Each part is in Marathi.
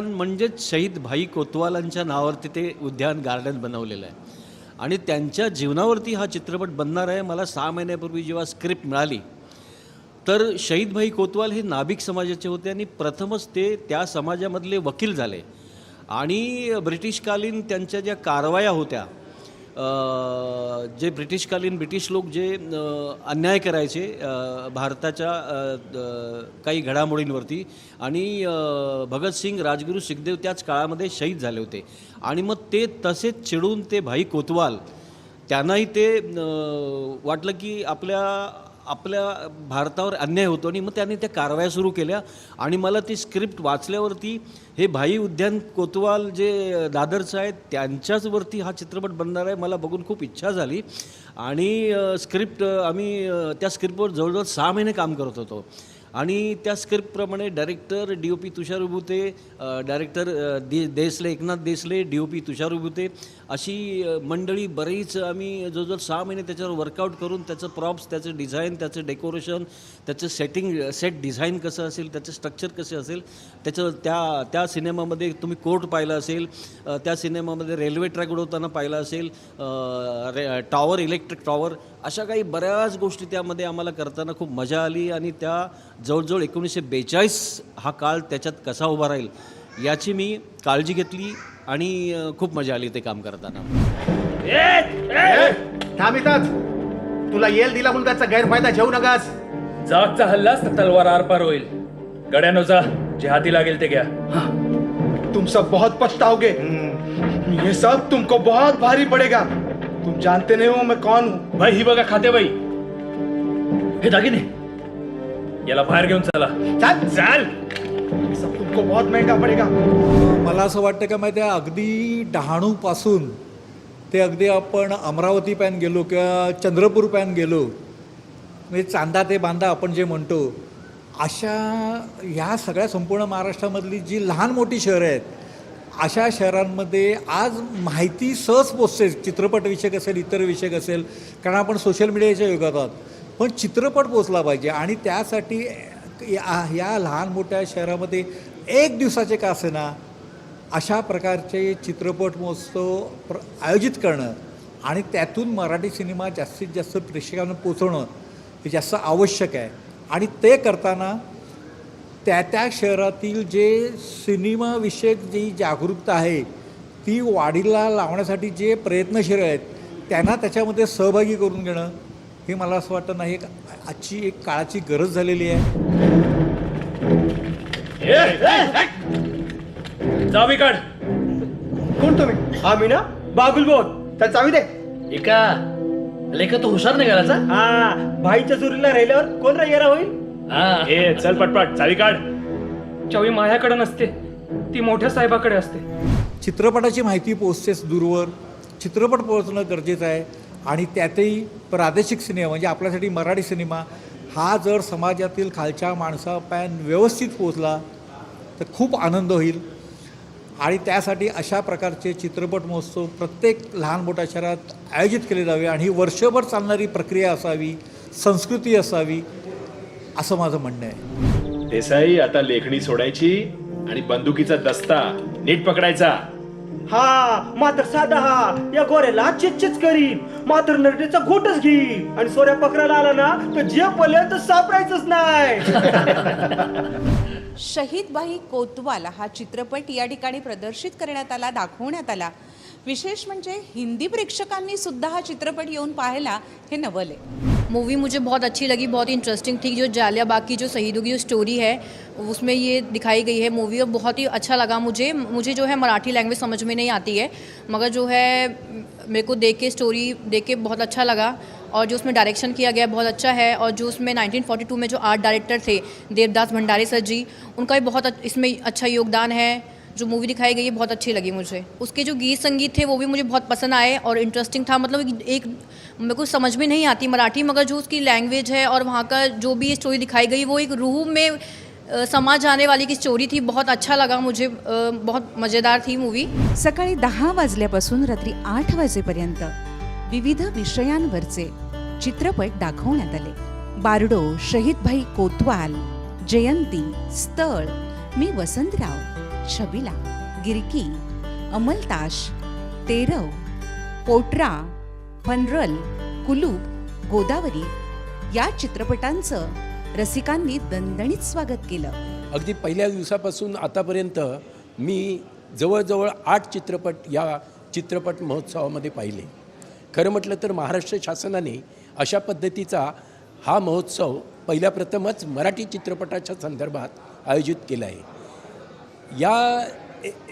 म्हणजेच शहीद भाई कोतवालांच्या नावावरती ते उद्यान गार्डन बनवलेलं आहे. आणि त्यांच्या जीवनावरती हा चित्रपट बनणार आहे. मला सहा महिन्यापूर्वी जेव्हा स्क्रिप्ट मिळाली तर शहीद भाई कोतवाल हे नाभिक समाजाचे होते आणि प्रथमच ते त्या समाजामधले वकील झाले. आणि ब्रिटिशकालीन त्यांच्या ज्या कारवाया होत्या जे ब्रिटिशकालीन ब्रिटिश लोक जे अन्याय करायचे भारताच्या काही घडामोडींवरती. आणि भगतसिंग राजगुरू सुखदेव त्याच काळामध्ये शहीद झाले होते. आणि मग ते तसेच चिडून ते भाई कोतवाल त्यांनाही ते वाटलं की आपल्या आपल्या भारतावर अन्याय होतो आणि मग त्यांनी त्या कारवाया सुरू केल्या. आणि मला ती स्क्रिप्ट वाचल्यावरती हे भाई उद्यान कोतवाल जे दादरचं आहे त्यांच्याचवरती हा चित्रपट बनणार आहे मला बघून खूप इच्छा झाली. आणि स्क्रिप्ट आम्ही त्या स्क्रिप्टवर जवळजवळ सहा महिने काम करत होतो. आणि त्या स्क्रिप्टप्रमाणे director D O P Tushar Ubhute director दे Desale Eknath Desale D O P Tushar Ubhute अशी मंडळी बरीच आम्ही जवळजवळ सहा महिने त्याच्यावर वर्कआउट करून त्याचं प्रॉप्स त्याचं डिझाईन त्याचं डेकोरेशन त्याचं सेटिंग सेट डिझाईन कसं असेल त्याचं स्ट्रक्चर कसे असेल त्याचं त्या त्या सिनेमामध्ये तुम्ही कोर्ट पाहिला असेल त्या सिनेमामध्ये रेल्वे ट्रॅक उडवताना पाहिलं असेल रे टॉवर इलेक्ट्रिक टॉवर अशा काही बऱ्याच गोष्टी त्यामध्ये आम्हाला करताना खूप मजा आली आणि त्या जवळजवळ एकोणीसशे बेचाळीस हा काळ त्याच्यात कसा उभा राहील याची मी काळजी घेतली आणि खूप मजा आली ते काम करताना. थांब इथंच. तुला येल दिला म्हणून त्याचा गैरफायदा घेऊ नकास. जागचा हल्लाच तर तलवार आरपार होईल. गड्यानो जा हाती लागेल ते घ्या. तुम सब बहुत पछताओगे ये सब तुमको बहुत भारी पड़ेगा. तुम जानते नहीं हो मैं कौन हूँ? बाई ही बघा खाते बाई हे दागिने याला बाहेर घेऊन चला। चल। चाल। ये सब तुमको बहुत महंगा पड़ेगा। मला असं वाटतं का माहिती आहे अगदी डहाणूपासून ते अगदी आपण अमरावती पॅन गेलो किंवा चंद्रपूर पॅन गेलो म्हणजे चांदा ते बांदा आपण जे म्हणतो अशा ह्या सगळ्या संपूर्ण महाराष्ट्रामधली जी लहान मोठी शहरं आहेत अशा शहरांमध्ये आज माहिती सहज पोचते. चित्रपट विषयक असेल इतर विषयक असेल कारण आपण सोशल मीडियाच्या युगात आहोत. पण चित्रपट पोचला पाहिजे आणि त्यासाठी या या लहान मोठ्या शहरामध्ये एक दिवसाचे का असेना अशा प्रकारचे चित्रपट महोत्सव प्र आयोजित करणं आणि त्यातून मराठी सिनेमा जास्तीत जास्त प्रेक्षकांना पोचवणं हे जास्त आवश्यक आहे. आणि ते करताना त्या त्या शहरातील जे सिनेमाविषयक जी जागरूकता आहे ती वाढीला लावण्यासाठी जे प्रयत्नशील आहेत त्यांना त्याच्यामध्ये सहभागी करून घेणं हे मला असं वाटतं नाही. एक आजची एक काळाची गरज झालेली आहे. जावी काढ कोण तुम्ही? आम्ही ना? बाबुल बोल. तर चावी दे. एका लेखा तो हुशार निघालाचा हा भाईच्या चोरीला राहिल्यावर कोण राहिला होईल? हा. ए चल पटपट चावी काढ. चावी माझ्याकडे नसते ती मोठ्या साहेबाकडे असते. चित्रपटाची माहिती पोचतेच दूरवर. चित्रपट पोहोचणं गरजेचं आहे. आणि त्यातही प्रादेशिक सिनेमा म्हणजे आपल्यासाठी मराठी सिनेमा हा जर समाजातील खालच्या माणसापॅन व्यवस्थित पोचला तर खूप आनंद होईल. आणि त्यासाठी अशा प्रकारचे चित्रपट महोत्सव प्रत्येक लहान मोठ्या शहरात आयोजित केले जावे. आणि ही वर्षभर चालणारी प्रक्रिया असावी संस्कृती असावी असं माझं म्हणणं आहे. देसाई आता लेखणी सोडायची आणि बंदुकीचा दस्ता नीट पकडायचा. हा मात्र साधा हा. या गोऱ्याला चिचचिच करीन. मात्र नरडेचा घोटच घेईन. आणि सोऱ्या पकडायला आला ना तर जे पडले तर सापडायचंच नाही. शहीद बाई कोतवाल हा चित्रपट या ठिकाणी प्रदर्शित करण्यात आला दाखवण्यात आला. विशेष म्हणजे हिंदी प्रेक्षकांनी सुद्धा हा चित्रपट येऊन पाहायला हे नवल आहे. मूवी मुझे बहुत अच्छी लगी, बहुत इंटरेस्टिंग थी। जो जालियाबाग की जो शहीदों की जो स्टोरी है, उसमें ये दिखाई गई है मूवी और बहुत ही अच्छा लगा मुझे। मुझे जो है मराठी लैंग्वेज समझ में नहीं आती है, मगर जो है मेरे को देख के स्टोरी देख के बहुत अच्छा लगा और जो उसमें डायरेक्शन किया गया बहुत अच्छा है और जो उसमें 1942 में जो आर्ट डायरेक्टर थे, देवदास भंडारी सर जी, उनका भी बहुत इसमें अच्छा योगदान है। जो मूवी दिखाई गई है बहुत अच्छी लगी मुझे। उसके जो गीत संगीत थे वो भी मुझे बहुत पसंद आए और इंटरेस्टिंग था। मतलब एक- एक मेरे को समझ में नहीं आती मराठी मगर जो उसकी लैंग्वेज है और वहाँ का जो भी स्टोरी दिखाई गई वो एक रूह में समा जाने वाली की स्टोरी थी। बहुत अच्छा लगा मुझे बहुत मज़ेदार थी मूवी सकाळी दहा वाजल्यापासून रात्री आठ वाजेपर्यंत विविध विषयांवरचे चित्रपट दाखवण्यात आले. बारडो शहीद भाई कोतवाल जयंती स्थळ मी वसंतराव. छबिला गिरकी अमलताश तेरव पोटरा फनरल कुलूप गोदावरी या चित्रपटांचं रसिकांनी दणदणीत स्वागत केलं. अगदी पहिल्या दिवसापासून आतापर्यंत मी जवळजवळ आठ चित्रपट या चित्रपट महोत्सवामध्ये पाहिले. खरं म्हटलं तर महाराष्ट्र शासनाने अशा पद्धतीचा हा महोत्सव पहिल्या प्रथमच मराठी चित्रपटाच्या संदर्भात आयोजित केला आहे. या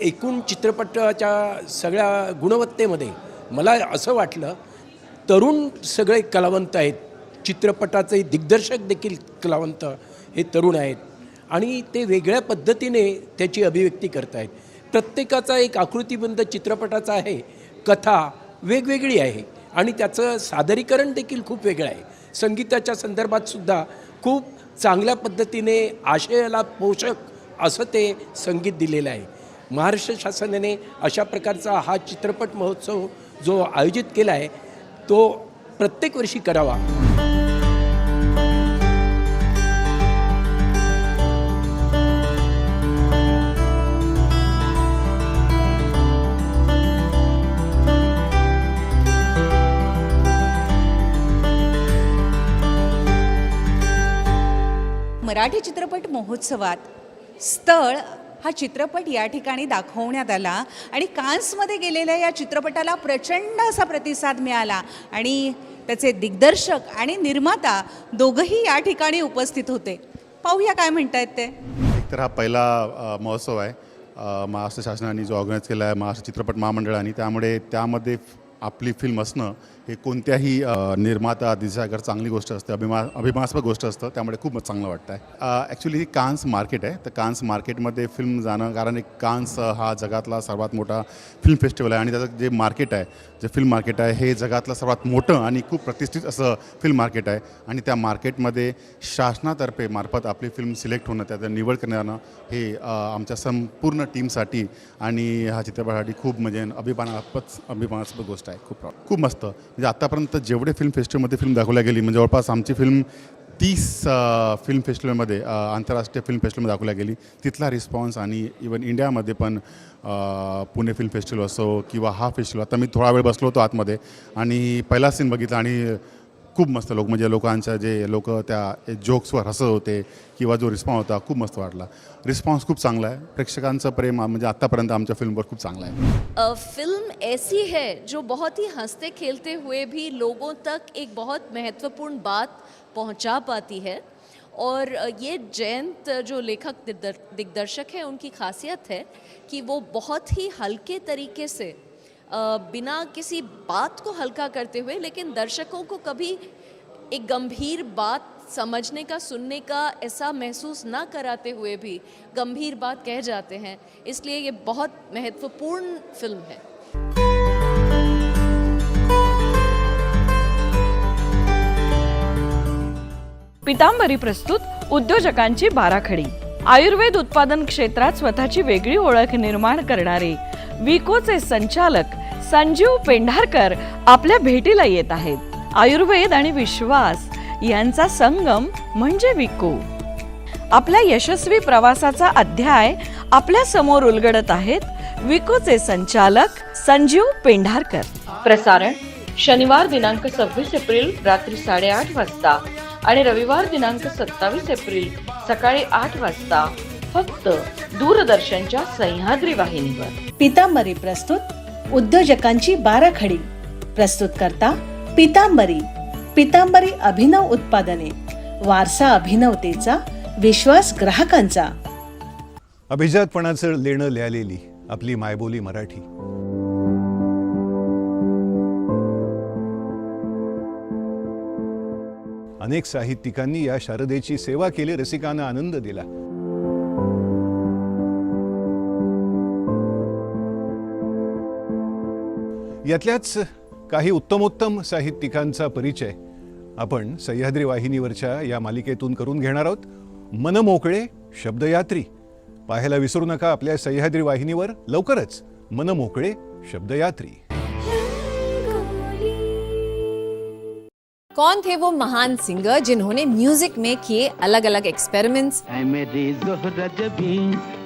एकूण चित्रपटाच्या सगळ्या गुणवत्तेमध्ये मला असं वाटलं तरुण सगळे कलावंत आहेत. चित्रपटाचे दिग्दर्शक देखील कलावंत हे तरुण आहेत. आणि ते वेगळ्या पद्धतीने त्याची अभिव्यक्ती करत आहेत प्रत्येकाचा एक आकृतीबंध चित्रपटाचा आहे. कथा वेगवेगळी आहे. आणि त्याचं सादरीकरण देखील खूप वेगळं आहे. संगीताच्या संदर्भात सुद्धा खूप चांगल्या पद्धतीने आशयाला पोषक असं ते संगीत दिलेलं आहे. महाराष्ट्र शासनाने अशा प्रकारचा हा चित्रपट महोत्सव जो आयोजित केला आहे तो प्रत्येक वर्षी करावा. मराठी चित्रपट महोत्सवात स्थळ हा चित्रपट या ठिकाणी दाखवण्यात आला. आणि कान्समध्ये गेलेल्या या चित्रपटाला प्रचंड असा प्रतिसाद मिळाला. आणि त्याचे दिग्दर्शक आणि निर्माता दोघंही या ठिकाणी उपस्थित होते. पाहूया काय म्हणतायत ते. तर हा पहिला महोत्सव आहे. महाराष्ट्र शासनाने जो ऑर्गनाईज केला आहे महाराष्ट्र चित्रपट महामंडळाने त्यामुळे त्यामध्ये आपली फिल्म असणं हे कोणत्याही निर्माता दिशाकर चांगली गोष्ट असते अभिमा अभिमास्पद गोष्ट असतं त्यामुळे खूप चांगलं वाटतं आहे ॲक्च्युली ही कान्स मार्केट आहे. तर कान्स मार्केटमध्ये फिल्म जाणं कारण एक कान्स हा जगातला सर्वात मोठा फिल्म फेस्टिवल आहे आणि त्याचं जे मार्केट आहे जे फिल्म मार्केट आहे हे जगातलं सर्वात मोठं आणि खूप प्रतिष्ठित असं फिल्म मार्केट आहे. आणि त्या मार्केटमध्ये शासनातर्फे मार्फत आपली फिल्म सिलेक्ट होणं त्याचं निवड करणं हे आमच्या संपूर्ण टीमसाठी आणि ह्या चित्रपटासाठी खूप म्हणजे अभिमानास्पद अभिमानास्पद गोष्ट आहे. खूप खूप मस्त. म्हणजे आत्तापर्यंत जेवढे फिल्म फेस्टिवलमध्ये फिल्म दाखवल्या गेली म्हणजे जवळपास आमची फिल्म तीस फिल्म फेस्टिवलमध्ये आंतरराष्ट्रीय फिल्म फेस्टिवलमध्ये दाखवल्या गेली. तिथला रिस्पॉन्स आणि इवन इंडियामध्ये पण पुणे फिल्म फेस्टिवल असो किंवा हा फेस्टिवल आता मी थोडा वेळ बसलो होतो आतमध्ये आणि पहिला सीन बघितला आणि खूप मस्त लोक म्हणजे लोकांच्या जे लोक त्या जोक्सवर हसत होते किंवा जो रिस्पॉन्स होता खूप मस्त वाटला. रिस्पॉन्स खूप चांगला आहे. प्रेक्षकांचं प्रेम म्हणजे आत्तापर्यंत आमच्या फिल्मवर खूप चांगला आहे. फिल्म ऐसी है जो बहुत ही हंसते खेलते हुए भी लोगों तक एक बहुत महत्त्वपूर्ण बात पहुँचा पाती है। और ये जयंत जो लेखक दिग्दर्शक हैं, उनकी खासियत है कि वो बहुत ही हल्के तरीके से बिना किसी बात को हल्का करते हुए, लेकिन दर्शकों को कभी एक गंभीर बात समझने का, सुनने का ऐसा महसूस ना कराते हुए भी गंभीर बात कह जाते हैं। इसलिए ये बहुत महत्वपूर्ण फ़िल्म है। पितांबरी प्रस्तुत उद्योजकांची बाराखडी. आयुर्वेद उत्पादन क्षेत्रात स्वतःची वेगळी ओळख निर्माण करणारे विकोचे संचालक संजीव पेंढारकर आपल्या भेटीला येत आहेत. आयुर्वेद आणि विश्वास यांचा संगम म्हणजे विको. आपल्या यशस्वी प्रवासाचा अध्याय आपल्यासमोर उलगडत आहेत विकोचे संचालक संजीव पेंढारकर. प्रसारण शनिवार दिनांक सव्वीस एप्रिल रात्री साडेआठ वाजता. आणि रविवार दिनांक सत्तावीस एप्रिल सकाळी आठ वाजता फक्त दूरदर्शनच्या सह्याद्री वाहिनीवर. पितांबरी प्रस्तुत उद्योजकांची बाराखडी. प्रस्तुत करता पितांबरी पितांबरी अभिनव उत्पादने वारसा अभिनवतेचा विश्वास ग्राहकांचा. अभिजातपणाचं लेणं लिहिलेली आपली मायबोली मराठी. अनेक साहित्यिकांनी या शारदेची सेवा केली रसिकांना आनंद दिला. यातल्याच काही उत्तमोत्तम साहित्यिकांचा परिचय आपण सह्याद्री वाहिनीवरच्या या मालिकेतून करून घेणार आहोत. मनमोकळे शब्दयात्री. पाहायला विसरू नका आपल्या सह्याद्री वाहिनीवर. लवकरच मनमोकळे शब्दयात्री. कौन थे वो महान सिंगर जिन्होंने म्यूज़िक में किए अलग अलग एक्सपेरिमेंट्स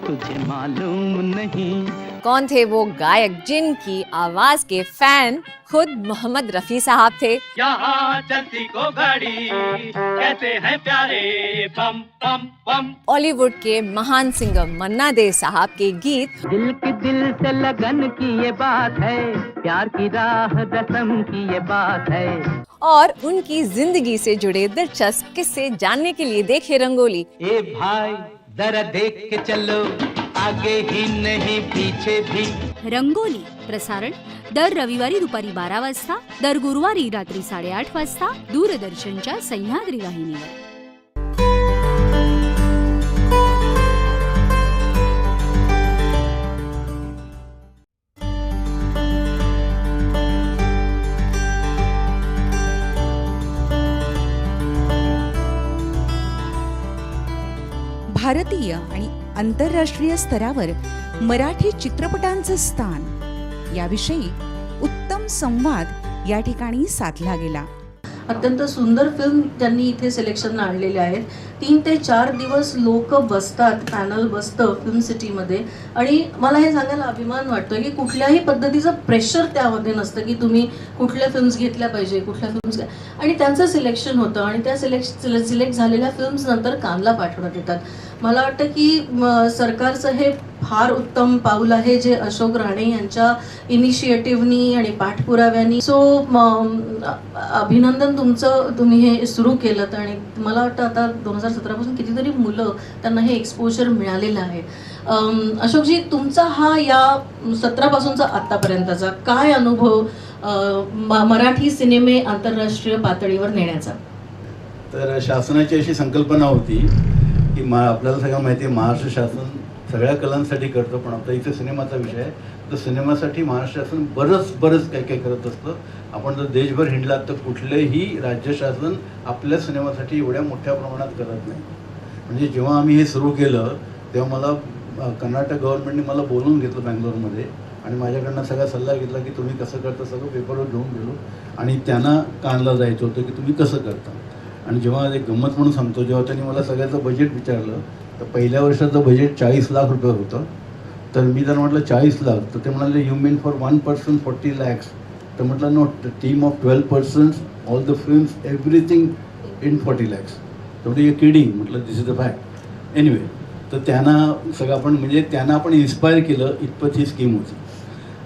तुझे मालूम नहीं। कौन थे वो गायक जिनकी आवाज़ के फ़ैन खुद मोहम्मद रफी साहब थे? चलती को गाड़ी कहते हैं प्यारे बम बम बम। बॉलीवुड के महान सिंगर मन्ना दे साहब के गीत। दिल की दिल से लगन की ये बात है प्यार की राह रसम की ये बात है। और उनकी जिंदगी से जुड़े दिलचस्प किस्से जानने के लिए देखिए रंगोली। ए भाई जरा देख के चलो आगे ही नहीं पीछे भी। रंगोली प्रसारण दर रविवारी दुपारी बारा वाजता दर गुरुवारी रात्री साडेआठ वाजता दूरदर्शनच्या सह्याद्री वाहिनीवर। भारतीय आणि आंतरराष्ट्रीय स्तरावर मराठी चित्रपटांचं स्थान. याविषयी उत्तम संवाद या ठिकाणी साधला गेला. अत्यंत सुंदर फिल्म त्यांनी इथे सिलेक्शन आणलेले आहेत. तीन ते चार दिवस लोक बसतात पॅनल बसतं फिल्म सिटीमध्ये आणि मला हे सांगायला अभिमान वाटतो की कुठल्याही पद्धतीचं प्रेशर त्यामध्ये नसतं की तुम्ही कुठल्या फिल्म्स घेतल्या पाहिजे कुठल्या फिल्म्स आणि त्यांचं सिलेक्शन होतं आणि त्या सिलेक्श सिलेक्ट झालेल्या फिल्म्स नंतर कानला पाठवण्यात येतात. मला वाटतं की सरकारचं हे फार उत्तम पाऊल आहे जे अशोक राणे यांच्या इनिशिएटिव्हनी आणि पाठपुराव्यानी. सो अभिनंदन तुमचं तुम्ही हे सुरू केलं आणि मला वाटतं आता दोन हजार सतरापासून कितीतरी मुलं त्यांना हे एक्सपोजर मिळालेलं आहे. अशोकजी तुमचा हा या सतरापासूनचा आत्तापर्यंतचा काय अनुभव मराठी सिनेमे आंतरराष्ट्रीय पातळीवर नेण्याचा? तर शासनाची अशी संकल्पना होती की मा आपल्याला सगळं माहिती आहे महाराष्ट्र शासन सगळ्या कलांसाठी करतं पण आपला इथे सिनेमाचा विषय आहे. तर सिनेमासाठी महाराष्ट्र शासन बरंच बरंच काही काही करत असतं. आपण जर देशभर हिंडलात तर कुठलेही राज्य शासन आपल्या सिनेमासाठी एवढ्या मोठ्या प्रमाणात करत नाही. म्हणजे जेव्हा आम्ही हे सुरू केलं तेव्हा मला कर्नाटक गव्हर्नमेंटने मला बोलवून घेतलं बँगलोरमध्ये. आणि माझ्याकडनं सगळा सल्ला घेतला की तुम्ही कसं करता सगळं पेपरवर घेऊन गेलो. आणि त्यांना कानला जायचं होतं की तुम्ही कसं करता. आणि जेव्हा एक गंमत म्हणून सांगतो जेव्हा त्यांनी मला सगळ्याचं बजेट विचारलं तर पहिल्या वर्षाचं बजेट चाळीस लाख रुपये होतं. तर मी त्यांना म्हटलं चाळीस लाख. तर ते म्हणाले you mean for one person forty lakhs तर म्हटलं no team of twelve persons all the films everything in forty lakhs तर म्हणजे यू किडिंग म्हटलं this is the fact anyway तर त्यांना सगळं आपण म्हणजे त्यांना आपण इन्स्पायर केलं इतपत ही स्कीम होती.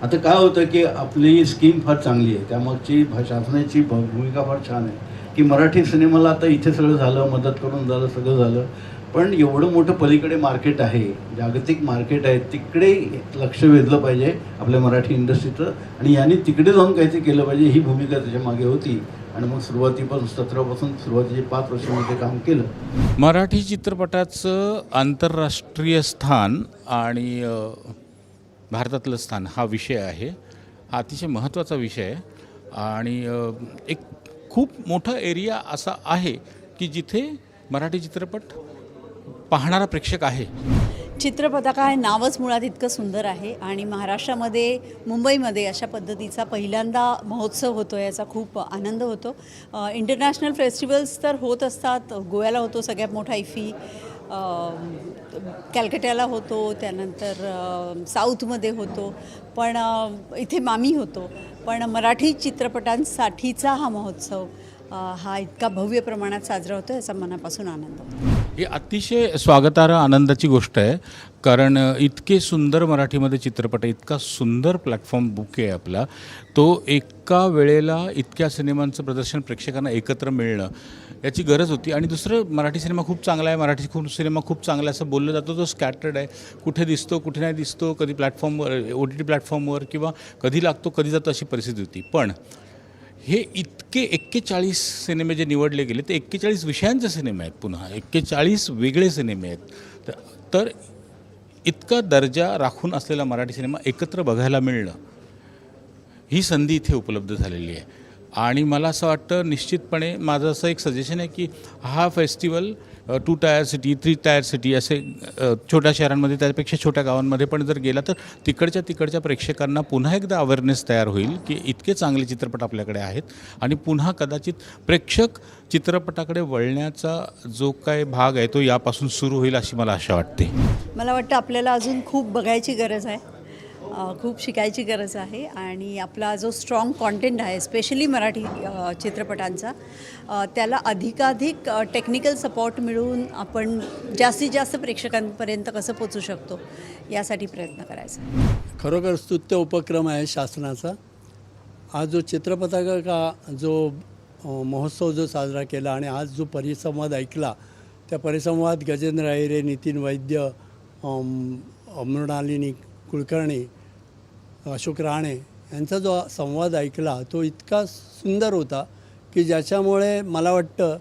आता काय होतं की आपली स्कीम फार चांगली आहे. त्यामागची भा- शासनाची भूमिका फार छान आहे. की मराठी सिनेमाला आता इथे सगळं झालं मदत करून झालं सगळं झालं. पण एवढं मोठं पलीकडे मार्केट आहे जागतिक मार्केट आहे तिकडे लक्ष वेधलं पाहिजे आपल्या मराठी इंडस्ट्रीचं. आणि यांनी तिकडे जाऊन काहीतरी केलं पाहिजे ही भूमिका त्याच्यामागे होती. आणि मग सुरुवातीपासून सतरापासून सुरुवातीचे पाच वर्षामध्ये काम केलं. मराठी चित्रपटाचं आंतरराष्ट्रीय स्थान आणि भारतातलं स्थान हा विषय आहे. हा अतिशय महत्त्वाचा विषय आहे. आणि एक खूप मोठा एरिया असा आहे की जिथे मराठी चित्रपट पाहणारा प्रेक्षक आहे. चित्रपटाका काय नावच मुळात इतकं सुंदर आहे आणि महाराष्ट्रामध्ये मुंबईमध्ये अशा पद्धतीचा पहिल्यांदा महोत्सव होतो याचा खूप आनंद होतो. इंटरनॅशनल फेस्टिवल्स तर होत असतात गोव्याला होतो सगळ्यात मोठा इफी. कॅलकट्याला होतो त्यानंतर साऊथमध्ये होतो. पण इथे मामी होतो. पण मराठी चित्रपटांसाठीचा हा महोत्सव हा इतका भव्य प्रमाणात साजरा होतो याचा मनापासून आनंद होतो. ही अतिशय स्वागतार्ह आनंदाची गोष्ट आहे. कारण इतके सुंदर मराठीमध्ये चित्रपट आहे इतका सुंदर प्लॅटफॉर्म बुक आहे आपला तो एका वेळेला इतक्या सिनेमांचं प्रदर्शन प्रेक्षकांना एकत्र मिळणं याची गरज होती. आणि दुसरं मराठी सिनेमा खूप चांगला आहे मराठी खूप सिनेमा खूप चांगला असं बोललं जातो तो स्कॅटर्ड आहे. कुठे दिसतो कुठे नाही दिसतो कधी प्लॅटफॉर्मवर ओ टी टी प्लॅटफॉर्मवर किंवा कधी लागतो कधी जातो अशी परिस्थिती होती. पण हे इतके एक्केचाळीस सिनेमे जे निवडले गेले ते एक्केचाळीस विषयांचे सिनेमे आहेत पुन्हा एक्केचाळीस वेगळे सिनेमे आहेत. तर इतका दर्जा राखून असलेला मराठी सिनेमा एकत्र बघायला मिळणं ही संधी इथे उपलब्ध झालेली आहे. आणि मला असं वाटतं निश्चितपणे माझं असं एक सजेशन आहे की हा festival two tier city three tier city असे छोट्या शहरांमध्ये त्यापेक्षा छोट्या गावांमध्ये पण जर गेला तर तिकडच्या तिकडच्या प्रेक्षकांना पुन्हा एकदा अवेअरनेस तयार होईल की इतके चांगले चित्रपट आपल्याकडे आहेत. आणि पुन्हा कदाचित प्रेक्षक चित्रपटाकडे वळण्याचा जो काय भाग आहे तो यापासून सुरू होईल अशी मला आशा वाटते. मला वाटतं आपल्याला अजून खूप बघायची गरज आहे. खूप शिकायची गरज आहे आणि आपला जो स्ट्रॉंग कॉन्टेंट आहे स्पेशली मराठी चित्रपटांचा त्याला अधिकाधिक टेक्निकल सपोर्ट मिळून आपण जास्तीत जास्त प्रेक्षकांपर्यंत कसं पोचू शकतो यासाठी प्रयत्न करायचा. खरोखर स्तुत्य उपक्रम आहे शासनाचा. आज जो चित्रपटाचा का जो महोत्सव जो साजरा केला आणि आज जो परिसंवाद ऐकला त्या परिसंवाद गजेंद्र अहिरे नितीन वैद्य मृणालिनी कुलकर्णी अशोक राणे यांचा जो संवाद ऐकला तो इतका सुंदर होता की ज्याच्यामुळे मला वाटतं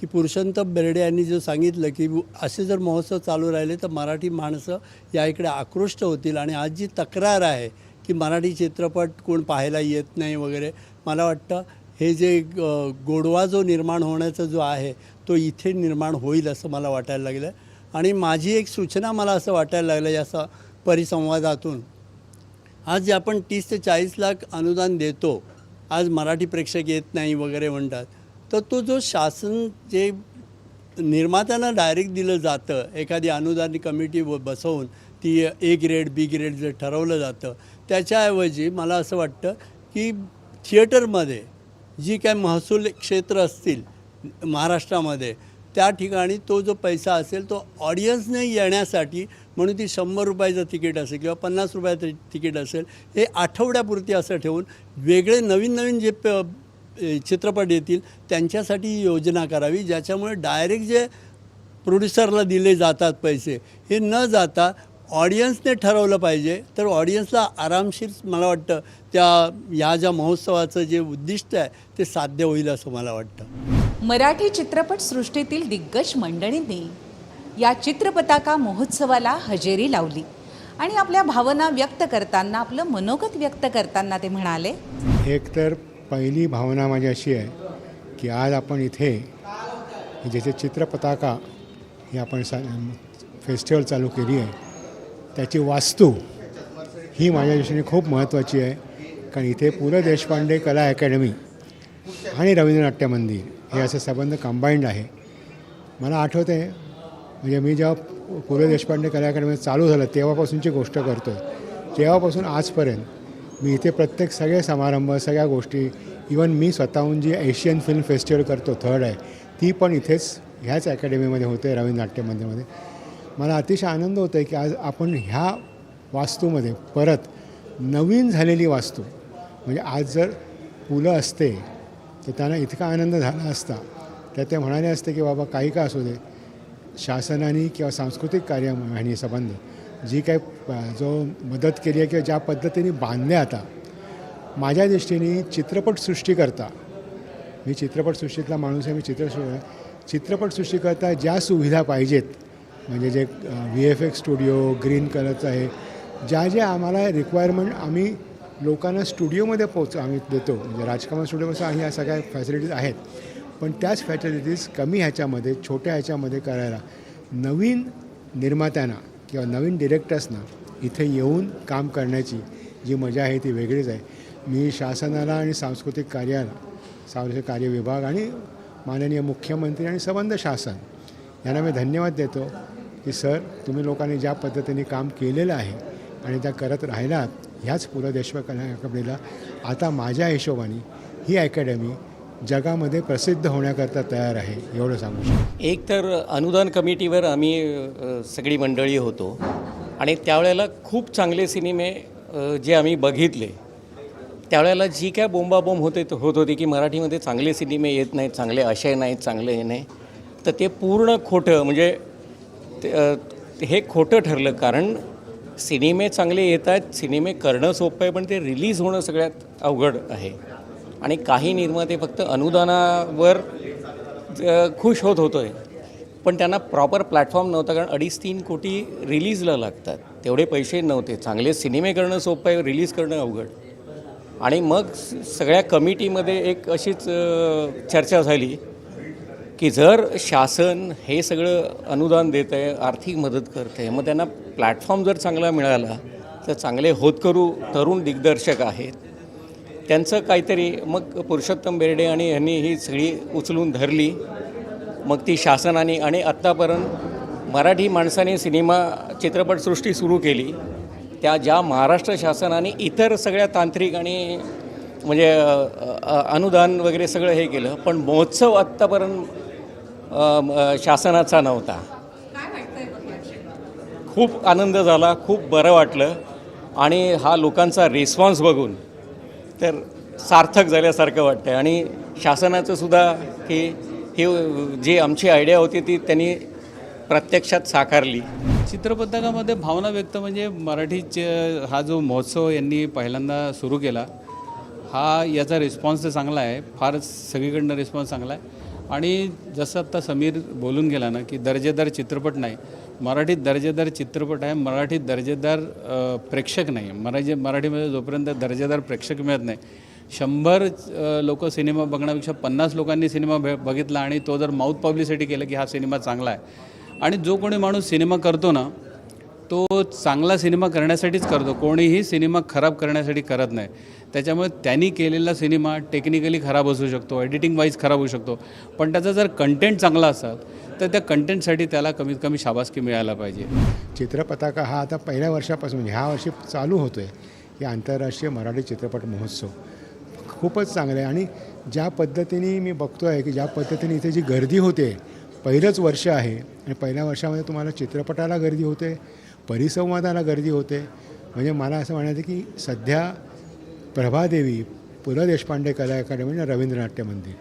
की पुरुषोत्तम बेर्डे यांनी जो सांगितलं की असे जर महोत्सव चालू राहिले तर मराठी माणसं या इकडे आकृष्ट होतील आणि आज जी तक्रार आहे की मराठी चित्रपट कोण पाहायला येत नाही वगैरे मला वाटतं हे जे गोडवा जो निर्माण होण्याचा जो आहे तो इथे निर्माण होईल असं मला वाटायला लागलं. आणि माझी एक सूचना मला असं वाटायला लागलं याचा परिसंवादातून. आज जे आपण तीस ते चाळीस लाख अनुदान देतो आज मराठी प्रेक्षक येत नाही वगैरे म्हणतात. तर तो जो शासन जे निर्मात्यांना डायरेक्ट दिलं जातं एखादी अनुदान कमिटी ब बसवून ती ए ग्रेड बी ग्रेड जे ठरवलं जातं त्याच्याऐवजी मला असं वाटतं की थिएटरमध्ये जी काय महसूल क्षेत्र असतील महाराष्ट्रामध्ये त्या ठिकाणी तो जो पैसा असेल तो ऑडियन्सने येण्यासाठी म्हणून ती शंभर रुपयाचं तिकीट असेल किंवा पन्नास रुपयाचं तिकीट असेल हे आठवड्यापुरती असं ठेवून वेगळे नवीन नवीन जे प चित्रपट येतील त्यांच्यासाठी योजना करावी ज्याच्यामुळे डायरेक्ट जे प्रोड्युसरला दिले जातात पैसे हे न जाता ऑडियन्सने ठरवलं पाहिजे. तर ऑडियन्सला आरामशीर मला वाटतं त्या ह्या ज्या महोत्सवाचं जे उद्दिष्ट आहे ते साध्य होईल असं मला वाटतं. मराठी चित्रपट सृष्टीतील दिग्गज मंडळींनी या चित्रपताका महोत्सवाला हजेरी लावली. आणि आपल्या भावना व्यक्त करताना आपलं मनोगत व्यक्त करताना ते म्हणाले एक तर पहिली भावना माझी अशी आहे की आज आपण इथे ज्याचे चित्रपताका ही आपण सा फेस्टिवल चालू केली आहे त्याची वास्तू ही माझ्या दृष्टीने खूप महत्त्वाची आहे. कारण इथे पु ल देशपांडे कला अकॅडमी आणि रवींद्र नाट्य मंदिर हे असे संबंध कंबाईंड आहे. मला आठवतं आहे म्हणजे मी जेव्हा पु ल देशपांडे कला अकॅडमी चालू झालं तेव्हापासूनची गोष्ट करतो आहे तेव्हापासून आजपर्यंत मी इथे प्रत्येक सगळे समारंभ सगळ्या गोष्टी इवन मी स्वतःहून जी एशियन फिल्म फेस्टिवल करतो थर्ड आहे ती पण इथेच ह्याच अकॅडमीमध्ये होते रवींद्र नाट्य मंदिरमध्ये मला अतिशय आनंद होतो आहे की आज आपण ह्या वास्तूमध्ये परत नवीन झालेली वास्तू म्हणजे आज जर पुलं असते तर त्यांना इतका आनंद झाला असता तर ते म्हणाले असते की बाबा काही का असू दे. शासनाने किंवा सांस्कृतिक कार्य संबंध जी काही जो मदत केली आहे किंवा ज्या पद्धतीने बांधले आता माझ्या दृष्टीने चित्रपटसृष्टीकरता मी चित्रपटसृष्टीतला माणूस आहे मी चित्रसृ चित्रपटसृष्टीकरता ज्या सुविधा पाहिजेत म्हणजे जे V F X studio green कलरचं आहे ज्या ज्या आम्हाला रिक्वायरमेंट आम्ही लोकांना स्टुडिओमध्ये पोच आम्ही देतो. म्हणजे राजकमल स्टुडिओपासून आम्ही ह्या सगळ्या फॅसिलिटीज आहेत. पण त्याच फॅसिलिटीज कमी ह्याच्यामध्ये छोट्या ह्याच्यामध्ये करायला नवीन निर्मात्यांना किंवा नवीन डिरेक्टर्सना इथे येऊन काम करण्याची जी मजा आहे ती वेगळीच आहे. मी शासनाला आणि सांस्कृतिक कार्याला सांस्कृतिक कार्य विभाग आणि माननीय मुख्यमंत्री आणि संबंध शासन यांना मी धन्यवाद देतो. की सर तुम्ही लोकांनी ज्या पद्धतीने काम केलेलं आहे आणि त्या करत राहिलात ह्याच पु ल देशपांडे कला अकॅडमीला आता माझ्या हिशोबाने ही अकॅडमी जगामध्ये प्रसिद्ध होण्याकरता तयार आहे एवढं सांगू शकतो. एक तर अनुदान कमिटीवर आम्ही सगळी मंडळी होतो आणि त्यावेळेला खूप चांगले सिनेमे जे आम्ही बघितले. त्यावेळेला जी काय बोंबाबोंब होते होत होती की मराठीमध्ये चांगले सिनेमे येत नाहीत चांगले असे नाहीत चांगले हे नाही. तर ते पूर्ण खोटं म्हणजे हे खोटं ठरलं कारण सिनेमे चांगले येत आहेत सिनेमे करणं सोपं आहे पण ते रिलीज होणं सगळ्यात अवघड आहे. आणि काही निर्माते फक्त अनुदानावर खुश होत होतो आहे पण त्यांना प्रॉपर प्लॅटफॉर्म नव्हता कारण अडीच तीन कोटी रिलीजला लागतात. तेवढे पैसे नव्हते. चांगले सिनेमे करणं सोपं आहे रिलीज करणं अवघड. आणि मग स- सगळ्या कमिटीमध्ये एक अशीच चर्चा झाली. की जर शासन हे सगळं अनुदान देतं आहे आर्थिक मदत करतं आहे मग त्यांना प्लॅटफॉर्म जर चांगला मिळाला तर चांगले होतकरू तरुण दिग्दर्शक आहेत. त्यांचं काहीतरी मग पुरुषोत्तम बेर्डे आणि यांनी ही सगळी उचलून धरली. मग ती शासनाने आणि आत्तापर्यंत मराठी माणसाने सिनेमा चित्रपटसृष्टी सुरू केली. त्या ज्या महाराष्ट्र शासनाने इतर सगळ्या तांत्रिक आणि म्हणजे अनुदान वगैरे सगळं हे केलं पण महोत्सव आत्तापर्यंत शासनाचा नव्हता. खूप आनंद झाला खूप बरं वाटलं. आणि हा लोकांचा रिस्पॉन्स बघून तर सार्थक झाल्यासारखं वाटतं आणि शासनाचं सुद्धा की हे जी आमची आयडिया होती ती त्यांनी प्रत्यक्षात साकारली. चित्रपथकामध्ये भावना व्यक्त म्हणजे मराठीचे हा जो महोत्सव यांनी पहिल्यांदा सुरू केला हा याचा रिस्पॉन्स तर चांगला आहे. फार सगळीकडनं रिस्पॉन्स चांगला आहे. आणि जसं आत्ता समीर बोलून गेला ना की दर्जेदार चित्रपट नाही मराठीत दर्जेदार चित्रपट आहे मराठीत दर्जेदार प्रेक्षक नाही. मराठी मराठीमध्ये जोपर्यंत दर्जेदार प्रेक्षक मिळत नाही शंभर लोक सिनेमा बघण्यापेक्षा पन्नास लोकांनी सिनेमा भे बघितला आणि तो जर माऊथ पब्लिसिटी केलं की हा सिनेमा चांगला आहे. आणि जो कोणी माणूस सिनेमा करतो ना तो चांगला सिनेमा करण्यासाठीच करतो. कोणीही सिनेमा खराब करण्यासाठी करत नाही. त्याच्यामुळे त्यांनी केलेला सिनेमा टेक्निकली खराब असू शकतो एडिटिंग वाईज खराब होऊ शकतो. पण त्याचा जर कंटेंट चांगला असेल तर त्या कंटेंटसाठी त्याला कमीत कमी शाबासकी मिळायला पाहिजे. चित्रपताका हा आता पहिल्या वर्षापासून म्हणजे ह्या वर्षी चालू होतो आहे हे आंतरराष्ट्रीय मराठी चित्रपट महोत्सव. खूपच चांगलं आहे आणि ज्या पद्धतीने मी बघतो आहे की ज्या पद्धतीने इथे जी गर्दी होते पहिलंच वर्ष आहे. आणि पहिल्या वर्षामध्ये तुम्हाला चित्रपटाला गर्दी होते परिसंवादाला गर्दी होते. म्हणजे मला असं म्हणायचं की सध्या प्रभादेवी पु ल देशपांडे कला अकादमी आणि रवींद्र नाट्य मंदिर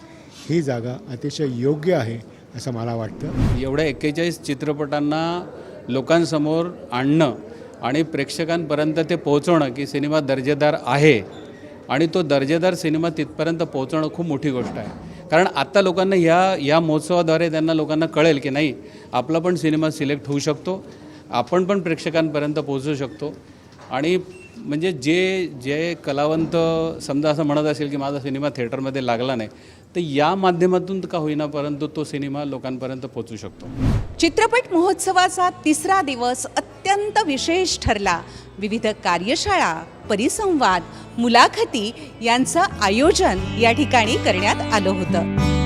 ही जागा अतिशय योग्य आहे असं मला वाटतं. एवढ्या एक्केचाळीस चित्रपटांना लोकांसमोर आणणं आणि प्रेक्षकांपर्यंत ते पोहोचवणं की सिनेमा दर्जेदार आहे आणि तो दर्जेदार सिनेमा तिथपर्यंत पोहोचवणं खूप मोठी गोष्ट आहे. कारण आत्ता लोकांना ह्या या महोत्सवाद्वारे त्यांना लोकांना कळेल की नाही आपला पण सिनेमा सिलेक्ट होऊ शकतो. आपण पण प्रेक्षकांपर्यंत पोहोचू शकतो. आणि म्हणजे जे जे कलावंत समजा असं म्हणत असेल की माझा सिनेमा थिएटरमध्ये लागला नाही तर या माध्यमातून का होईना परंतु तो सिनेमा लोकांपर्यंत पोहोचू शकतो. चित्रपट महोत्सवाचा तिसरा दिवस अत्यंत विशेष ठरला. विविध कार्यशाळा परिसंवाद मुलाखती यांचं आयोजन या ठिकाणी करण्यात आलं होतं.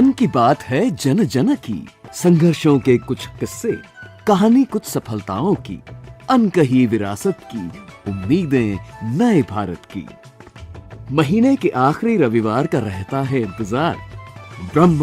मन की बात है जन जन की, संघर्षों के कुछ किस्से, कहानी कुछ सफलताओं की, अनकही विरासत की, उम्मीदें नए भारत की। महीने के आखिरी रविवार का रहता है इंतज़ार ब्रह्म